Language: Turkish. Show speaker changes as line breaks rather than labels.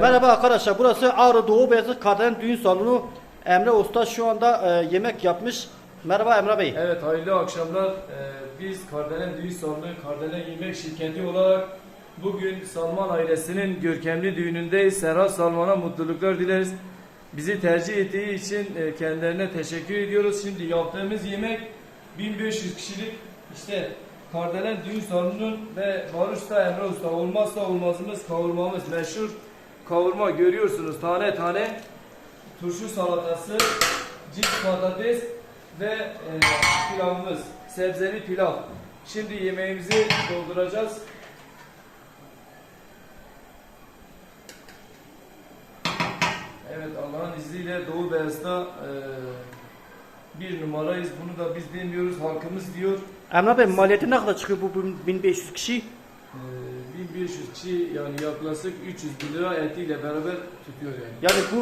Merhaba arkadaşlar burası Ağrı Doğu Beyazıt Kardelen Düğün Salonu. Emre Usta şu anda e, yemek yapmış. Merhaba Emre Bey.
Evet hayırlı akşamlar. Ee, biz Kardelen Düğün Salonu Kardelen Yemek Şirketi olarak bugün Salman ailesinin görkemli düğünündeyiz. Serhat Salman'a mutluluklar dileriz. Bizi tercih ettiği için e, kendilerine teşekkür ediyoruz. Şimdi yaptığımız yemek 1500 kişilik işte Kardelen Düğün Salonu'nun ve Barış'ta Emre Usta olmazsa olmazımız kavurmamız meşhur. Kavurma görüyorsunuz tane tane turşu salatası, cips patates ve e, pilavımız, sebzeli pilav. Şimdi yemeğimizi dolduracağız. Evet Allah'ın izniyle Doğu Beyaz'da e, bir numarayız. Bunu da biz demiyoruz, halkımız diyor.
Emre Bey maliyeti ne kadar çıkıyor bu 1500 kişi?
E, 1500 kişi yani yaklaşık 300 bin lira etiyle beraber tutuyor yani.
Yani bu